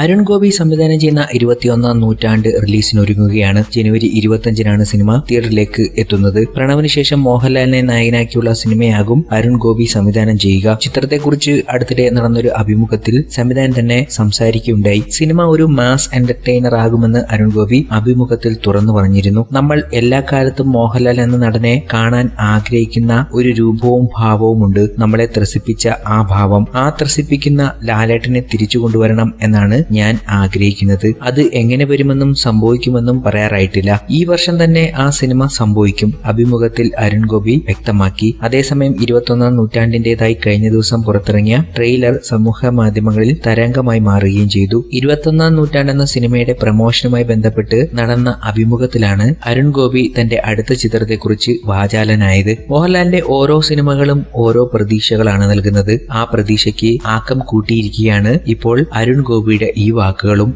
അരുൺ ഗോപി സംവിധാനം ചെയ്യുന്ന ഇരുപത്തിയൊന്നാം നൂറ്റാണ്ട് റിലീസിനൊരുങ്ങുകയാണ്. ജനുവരി ഇരുപത്തിയഞ്ചിനാണ് സിനിമ തിയേറ്ററിലേക്ക് എത്തുന്നത്. പ്രണവിന് ശേഷം മോഹൻലാലിനെ നായകനാക്കിയുള്ള സിനിമയാകും അരുൺ ഗോപി സംവിധാനം ചെയ്യുക. ചിത്രത്തെക്കുറിച്ച് അടുത്തിടെ നടന്നൊരു അഭിമുഖത്തിൽ സംവിധാനം തന്നെ സംസാരിക്കുകയുണ്ടായി. സിനിമ ഒരു മാസ് എന്റർടൈനർ ആകുമെന്ന് അരുൺ ഗോപി അഭിമുഖത്തിൽ തുറന്നു പറഞ്ഞിരുന്നു. നമ്മൾ എല്ലാ കാലത്തും മോഹൻലാൽ എന്ന നടനെ കാണാൻ ആഗ്രഹിക്കുന്ന ഒരു രൂപവും ഭാവവും ഉണ്ട്. നമ്മളെ ത്രസിപ്പിച്ച ആ ഭാവം. ആ ത്രസിപ്പിക്കുന്ന ലാലേട്ടനെ തിരിച്ചു കൊണ്ടുവരണം എന്നാണ് ഞാൻ ആഗ്രഹിക്കുന്നത് അത് എങ്ങനെ വരുമെന്നും സംഭവിക്കുമെന്നും പറയാറായിട്ടില്ല. ഈ വർഷം തന്നെ ആ സിനിമ സംഭവിക്കും അഭിമുഖത്തിൽ അരുൺ ഗോപി വ്യക്തമാക്കി. അതേസമയം ഇരുപത്തൊന്നാം നൂറ്റാണ്ടിന്റേതായി കഴിഞ്ഞ ദിവസം പുറത്തിറങ്ങിയ ട്രെയിലർ സമൂഹ മാധ്യമങ്ങളിൽ തരംഗമായി മാറുകയും ചെയ്തു. ഇരുപത്തൊന്നാം നൂറ്റാണ്ടെന്ന സിനിമയുടെ പ്രമോഷനുമായി ബന്ധപ്പെട്ട് നടന്ന അഭിമുഖത്തിലാണ് അരുൺ ഗോപി തന്റെ അടുത്ത ചിത്രത്തെക്കുറിച്ച് വാചാലനായത്. മോഹൻലാലിന്റെ ഓരോ സിനിമകളും ഓരോ പ്രതീക്ഷകളാണ് നൽകുന്നത്. ആ പ്രതീക്ഷയ്ക്ക് ആക്കം കൂട്ടിയിരിക്കുകയാണ് ഇപ്പോൾ അരുൺ ഗോപിയുടെ ഈ വാക്കുകളും